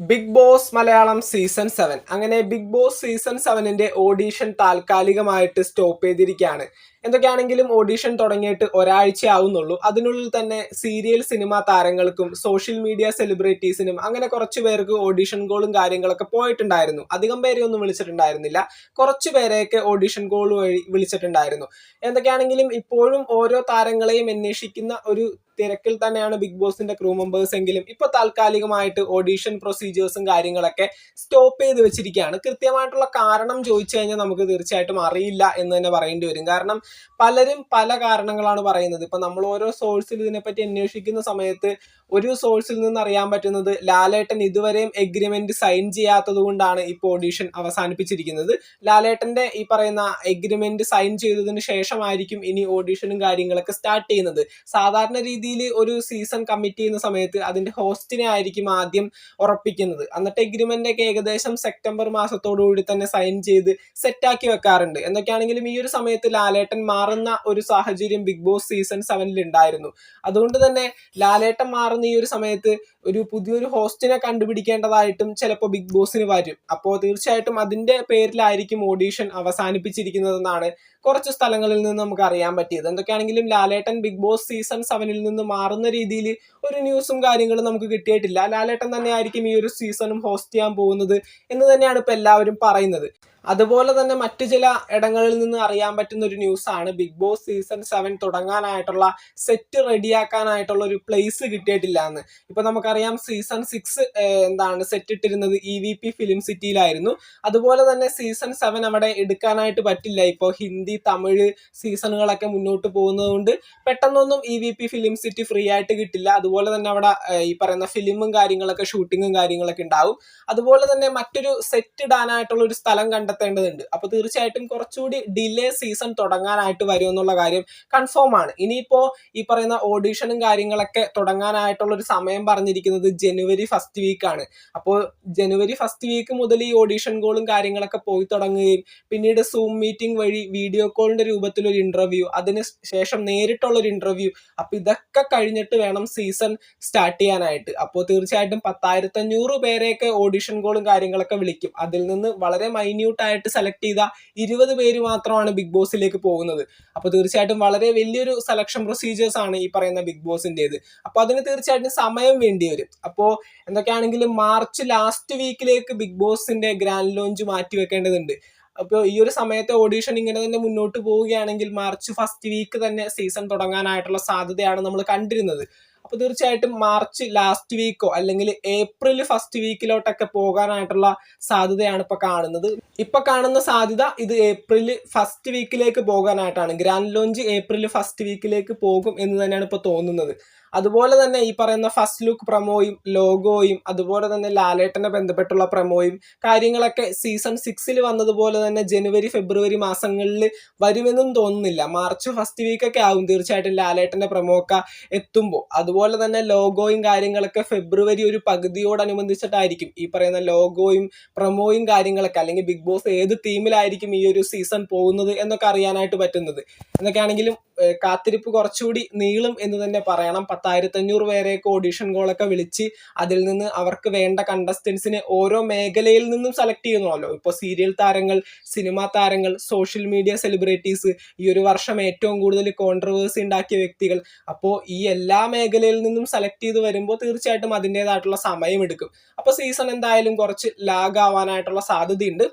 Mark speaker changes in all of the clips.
Speaker 1: Bigg Boss Malayalam season seven. അങ്ങനെ big Boss season സെവനിന്റെ audition താൽക്കാലികമായിട്ട് സ്റ്റോപ്പ് ചെയ്തിരിക്കുകയാണ്. എന്തൊക്കെയാണെങ്കിലും ഓഡിഷൻ തുടങ്ങിയിട്ട് ഒരാഴ്ച ആവുന്നുള്ളൂ അതിനുള്ളിൽ തന്നെ സീരിയൽ സിനിമ താരങ്ങൾക്കും സോഷ്യൽ മീഡിയ സെലിബ്രിറ്റീസിനും അങ്ങനെ കുറച്ച് പേർക്ക് ഓഡീഷൻ കോളും കാര്യങ്ങളൊക്കെ പോയിട്ടുണ്ടായിരുന്നു. അധികം പേരെ ഒന്നും വിളിച്ചിട്ടുണ്ടായിരുന്നില്ല. കുറച്ച് പേരെയൊക്കെ ഓഡിഷൻ കോൾ വഴി വിളിച്ചിട്ടുണ്ടായിരുന്നു. എന്തൊക്കെയാണെങ്കിലും ഇപ്പോഴും ഓരോ താരങ്ങളെയും അന്വേഷിക്കുന്ന ഒരു തിരക്കിൽ തന്നെയാണ് ബിഗ് ബോസിന്റെ ക്രൂ മെമ്പേഴ്സ് എങ്കിലും ഇപ്പൊ താൽക്കാലികമായിട്ട് ഓഡീഷൻ പ്രൊസീജിയേഴ്സും കാര്യങ്ങളൊക്കെ സ്റ്റോപ്പ് ചെയ്ത് വെച്ചിരിക്കുകയാണ്. കൃത്യമായിട്ടുള്ള കാരണം ചോദിച്ചു കഴിഞ്ഞാൽ നമുക്ക് തീർച്ചയായിട്ടും അറിയില്ല എന്ന് തന്നെ പറയേണ്ടി വരും. കാരണം പലരും പല കാരണങ്ങളാണ് പറയുന്നത്. ഇപ്പൊ നമ്മൾ ഓരോ സോഴ്സിൽ ഇതിനെപ്പറ്റി അന്വേഷിക്കുന്ന സമയത്ത് ഒരു സോഴ്സിൽ നിന്ന് അറിയാൻ പറ്റുന്നത് ലാലേട്ടൻ ഇതുവരെയും എഗ്രിമെന്റ് സൈൻ ചെയ്യാത്തത് കൊണ്ടാണ് ഇപ്പോൾ ഓഡീഷൻ അവസാനിപ്പിച്ചിരിക്കുന്നത്. ലാലേട്ടന്റെ ഈ പറയുന്ന എഗ്രിമെന്റ് സൈൻ ചെയ്തതിന് ശേഷമായിരിക്കും ഇനി ഓഡീഷനും കാര്യങ്ങളൊക്കെ സ്റ്റാർട്ട് ചെയ്യുന്നത്. സാധാരണ രീതിയിൽ ഒരു സീസൺ കമ്മിറ്റ് ചെയ്യുന്ന സമയത്ത് അതിന്റെ ഹോസ്റ്റിനെ ആയിരിക്കും ആദ്യം ഉറപ്പിക്കുന്നത്. എന്നിട്ട് എഗ്രിമെന്റ് ഒക്കെ ഏകദേശം സെപ്റ്റംബർ മാസത്തോടുകൂടി തന്നെ സൈൻ ചെയ്ത് സെറ്റാക്കി വെക്കാറുണ്ട്. എന്തൊക്കെയാണെങ്കിലും ഈ ഒരു സമയത്ത് ലാലേട്ടൻ മാറുന്ന ഒരു സാഹചര്യം ബിഗ് ബോസ് സീസൺ സെവനിൽ ഉണ്ടായിരുന്നു അതുകൊണ്ട് തന്നെ ലാലേട്ടൻ മാറുന്ന ഈ ഒരു സമയത്ത് ഒരു പുതിയൊരു ഹോസ്റ്റിനെ കണ്ടുപിടിക്കേണ്ടതായിട്ടും ചിലപ്പോൾ ബിഗ് ബോസിന് വരും. അപ്പോൾ തീർച്ചയായിട്ടും അതിന്റെ പേരിലായിരിക്കും ഓഡീഷൻ അവസാനിപ്പിച്ചിരിക്കുന്നതെന്നാണ് കുറച്ച് സ്ഥലങ്ങളിൽ നിന്ന് നമുക്ക് അറിയാൻ പറ്റിയത്. എന്തൊക്കെയാണെങ്കിലും ലാലേട്ടൻ ബിഗ് ബോസ് സീസൺ സെവനിൽ നിന്ന് മാറുന്ന രീതിയിൽ ഒരു ന്യൂസും കാര്യങ്ങളും നമുക്ക് കിട്ടിയിട്ടില്ല. ലാലേട്ടൻ തന്നെ ആയിരിക്കും ഈ ഒരു സീസണും ഹോസ്റ്റ് ചെയ്യാൻ പോകുന്നത് എന്ന് തന്നെയാണ് ഇപ്പൊ എല്ലാവരും പറയുന്നത്. അതുപോലെ തന്നെ മറ്റു ചില ഇടങ്ങളിൽ നിന്ന് അറിയാൻ പറ്റുന്ന ഒരു ന്യൂസ് ആണ്. ബിഗ് ബോസ് സീസൺ സെവൻ തുടങ്ങാനായിട്ടുള്ള സെറ്റ് റെഡിയാക്കാനായിട്ടുള്ള ഒരു പ്ലേസ് കിട്ടിയിട്ടില്ല എന്ന്. ഇപ്പൊ നമുക്കറിയാം സീസൺ സിക്സ് എന്താണ് സെറ്റ് ഇട്ടിരുന്നത് ഇ വി പി ഫിലിം സിറ്റിയിലായിരുന്നു അതുപോലെ തന്നെ സീസൺ സെവൻ അവിടെ എടുക്കാനായിട്ട് പറ്റില്ല. ഇപ്പോൾ ഹിന്ദി തമിഴ് സീസണുകളൊക്കെ മുന്നോട്ട് പോകുന്നത് കൊണ്ട് പെട്ടെന്നൊന്നും E V P film city free ആയിട്ട് കിട്ടില്ല. അതുപോലെ തന്നെ അവിടെ ഈ പറയുന്ന ഫിലിമും കാര്യങ്ങളൊക്കെ ഷൂട്ടിങ്ങും കാര്യങ്ങളൊക്കെ ഉണ്ടാവും. അതുപോലെ തന്നെ മറ്റൊരു സെറ്റ് ഇടാനായിട്ടുള്ള ഒരു സ്ഥലം കണ്ടെത്തേണ്ടതുണ്ട്. അപ്പൊ തീർച്ചയായിട്ടും കുറച്ചുകൂടി ഡിലേ സീസൺ തുടങ്ങാനായിട്ട് വരും എന്നുള്ള കാര്യം കൺഫേം ആണ്. ഇനിയിപ്പോ ഈ പറയുന്ന ഓഡീഷനും കാര്യങ്ങളൊക്കെ തുടങ്ങാനായിട്ടുള്ള ഒരു സമയം പറഞ്ഞിരിക്കുന്നത് ജനുവരി ഫസ്റ്റ് വീക്ക് ആണ്. അപ്പോൾ ജനുവരി ഫസ്റ്റ് വീക്ക് മുതൽ ഈ ഓഡീഷൻ കോളും കാര്യങ്ങളൊക്കെ പോയി തുടങ്ങുകയും പിന്നീട് സൂം മീറ്റിംഗ് വഴി വീഡിയോ കോളിന്റെ രൂപത്തിൽ ഒരു ഇന്റർവ്യൂ അതിന് ശേഷം നേരിട്ടുള്ള ഒരു ഇന്റർവ്യൂ അപ്പൊ ഇതൊക്കെ കഴിഞ്ഞിട്ട് വേണം സീസൺ സ്റ്റാർട്ട് ചെയ്യാനായിട്ട്. അപ്പോൾ തീർച്ചയായിട്ടും പത്തായിരത്തി അഞ്ഞൂറ് പേരെയൊക്കെ ഓഡീഷൻ കോളും കാര്യങ്ങളൊക്കെ വിളിക്കും. അതിൽ നിന്ന് വളരെ മൈന്യൂട്ട് ആയിട്ട് സെലക്ട് ചെയ്ത ഇരുപത് പേര് മാത്രമാണ് ബിഗ് ബോസിലേക്ക് പോകുന്നത്. അപ്പോൾ തീർച്ചയായിട്ടും വളരെ വലിയൊരു സെലക്ഷൻ പ്രൊസീജിയേഴ്സ് ആണ് ഈ പറയുന്ന ബിഗ് ബോസിന്റെത് അപ്പോൾ അതിന് തീർച്ചയായിട്ടും സമയം വേണ്ടി വരും. അപ്പോൾ എന്തൊക്കെയാണെങ്കിലും മാർച്ച് ലാസ്റ്റ് വീക്കിലേക്ക് ബിഗ് ബോസിന്റെ ഗ്രാൻഡ് ലോഞ്ച് മാറ്റി വെക്കേണ്ടതുണ്ട്. അപ്പോൾ ഈ ഒരു സമയത്തെ ഓഡീഷൻ ഇങ്ങനെ തന്നെ മുന്നോട്ട് പോവുകയാണെങ്കിൽ മാർച്ച് ഫസ്റ്റ് വീക്ക് തന്നെ സീസൺ തുടങ്ങാനായിട്ടുള്ള സാധ്യതയാണ് നമ്മൾ കണ്ടിരുന്നത്. അപ്പോൾ തീർച്ചയായിട്ടും മാർച്ച് ലാസ്റ്റ് വീക്കോ അല്ലെങ്കിൽ ഏപ്രിൽ ഫസ്റ്റ് വീക്കിലോട്ടൊക്കെ പോകാനായിട്ടുള്ള സാധ്യതയാണ് ഇപ്പൊ കാണുന്നത്. ഇപ്പൊ കാണുന്ന സാധ്യത ഇത് ഏപ്രിൽ ഫസ്റ്റ് വീക്കിലേക്ക് പോകാനായിട്ടാണ്. ഗ്രാൻഡ് ലോഞ്ച് ഏപ്രിൽ ഫസ്റ്റ് വീക്കിലേക്ക് പോകും എന്ന് തന്നെയാണ് ഇപ്പൊ തോന്നുന്നത്. അതുപോലെ തന്നെ ഈ പറയുന്ന ഫസ്റ്റ് ലുക്ക് പ്രമോയും ലോഗോയും അതുപോലെ തന്നെ ലാലേട്ടനെ ബന്ധപ്പെട്ടുള്ള പ്രമോയും കാര്യങ്ങളൊക്കെ സീസൺ സിക്സിൽ വന്നതുപോലെ തന്നെ ജനുവരി ഫെബ്രുവരി മാസങ്ങളിൽ വരുമെന്നും തോന്നുന്നില്ല. മാർച്ച് ഫസ്റ്റ് വീക്കൊക്കെ ആവും തീർച്ചയായിട്ടും ലാലേട്ടന്റെ പ്രമോ ഒക്കെ എത്തുമ്പോൾ. അതുപോലെ തന്നെ ലോഗോയും കാര്യങ്ങളൊക്കെ ഫെബ്രുവരി ഒരു പകുതിയോടനുബന്ധിച്ചിട്ടായിരിക്കും ഈ പറയുന്ന ലോഗോയും പ്രമോയും കാര്യങ്ങളൊക്കെ അല്ലെങ്കിൽ ബിഗ് ബോസ് ഏത് ടീമിലായിരിക്കും ഈ ഒരു സീസൺ പോകുന്നത് എന്നൊക്കെ അറിയാനായിട്ട് പറ്റുന്നത്. എന്നൊക്കെയാണെങ്കിലും കാത്തിരിപ്പ് കുറച്ചുകൂടി നീളും എന്ന് തന്നെ പറയണം. പത്തായിരത്തി അഞ്ഞൂറ് പേരെയൊക്കെ ഓഡീഷൻ കോളൊക്കെ വിളിച്ച് അതിൽ നിന്ന് അവർക്ക് വേണ്ട കണ്ടസ്റ്റൻസിനെ ഓരോ മേഖലയിൽ നിന്നും സെലക്ട് ചെയ്യുന്നല്ലോ ഇപ്പോൾ സീരിയൽ താരങ്ങൾ സിനിമാ താരങ്ങൾ സോഷ്യൽ മീഡിയ സെലിബ്രിറ്റീസ് ഈ ഒരു വർഷം ഏറ്റവും കൂടുതൽ കോൺട്രവേഴ്സി ഉണ്ടാക്കിയ വ്യക്തികൾ. അപ്പോൾ ഈ എല്ലാ മേഖലയിൽ നിന്നും സെലക്ട് ചെയ്ത് വരുമ്പോൾ തീർച്ചയായിട്ടും അതിന്റെതായിട്ടുള്ള സമയമെടുക്കും അപ്പോൾ സീസൺ എന്തായാലും കുറച്ച് ലാഗ് ആവാനായിട്ടുള്ള സാധ്യതയുണ്ട്.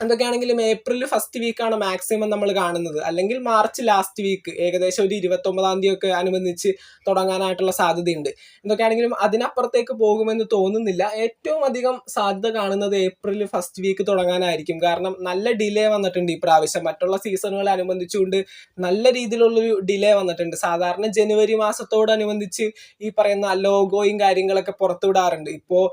Speaker 1: എന്തൊക്കെയാണെങ്കിലും ഏപ്രിൽ ഫസ്റ്റ് വീക്കാണ് മാക്സിമം നമ്മൾ കാണുന്നത്. അല്ലെങ്കിൽ മാർച്ച് ലാസ്റ്റ് വീക്ക് ഏകദേശം ഒരു ഇരുപത്തൊമ്പതാം തീയതി ഒക്കെ അനുബന്ധിച്ച് തുടങ്ങാനായിട്ടുള്ള സാധ്യതയുണ്ട്. എന്തൊക്കെയാണെങ്കിലും അതിനപ്പുറത്തേക്ക് പോകുമെന്ന് തോന്നുന്നില്ല. ഏറ്റവും അധികം സാധ്യത കാണുന്നത് ഏപ്രിൽ ഫസ്റ്റ് വീക്ക് തുടങ്ങാനായിരിക്കും. കാരണം നല്ല ഡിലേ വന്നിട്ടുണ്ട് ഈ പ്രാവശ്യം മറ്റുള്ള സീസണുകളെ അനുബന്ധിച്ചുകൊണ്ട് നല്ല രീതിയിലുള്ളൊരു ഡിലേ വന്നിട്ടുണ്ട്. സാധാരണ ജനുവരി മാസത്തോടനുബന്ധിച്ച് ഈ പറയുന്ന ലോഗോയും കാര്യങ്ങളൊക്കെ പുറത്തുവിടാറുണ്ട്. ഇപ്പോൾ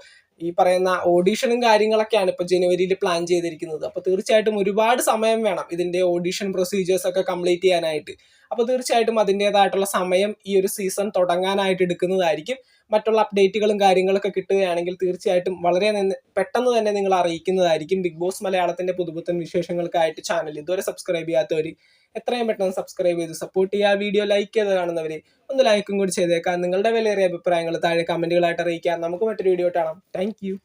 Speaker 1: ഈ പറയുന്ന ഓഡീഷനും കാര്യങ്ങളൊക്കെയാണ് ഇപ്പോൾ ജനുവരിയിൽ പ്ലാൻ ചെയ്തിരിക്കുന്നത്. അപ്പോൾ തീർച്ചയായിട്ടും ഒരുപാട് സമയം വേണം ഇതിന്റെ ഓഡീഷൻ പ്രൊസീജിയേഴ്സ് ഒക്കെ കംപ്ലീറ്റ് ചെയ്യാനായിട്ട്. അപ്പോൾ തീർച്ചയായിട്ടും അതിന്റെതായിട്ടുള്ള സമയം ഈ ഒരു സീസൺ തുടങ്ങാനായിട്ട് എടുക്കുന്നതായിരിക്കും. മറ്റുള്ള അപ്ഡേറ്റുകളും കാര്യങ്ങളൊക്കെ കിട്ടുകയാണെങ്കിൽ തീർച്ചയായിട്ടും വളരെ പെട്ടെന്ന് തന്നെ നിങ്ങൾ അറിയിക്കുന്നതായിരിക്കും. ബിഗ് ബോസ് മലയാളത്തിന്റെ പുതുപുത്തൻ വിശേഷങ്ങൾക്കായിട്ട് ചാനൽ ഇതുവരെ സബ്സ്ക്രൈബ് ചെയ്യാത്തവർ എത്രയും പെട്ടെന്ന് സബ്സ്ക്രൈബ് ചെയ്ത് സപ്പോർട്ട് ചെയ്യുക. വീഡിയോ ലൈക്ക് ചെയ്ത് കാണുന്നവർ ഒന്ന് ലൈക്കും കൂടി ചെയ്തേക്കാം. നിങ്ങളുടെ വിലയേറിയ അഭിപ്രായങ്ങൾ താഴെ കമന്റുകളായിട്ട് അറിയിക്കാം. നമുക്ക് മറ്റൊരു വീഡിയോ കാണാം. താങ്ക്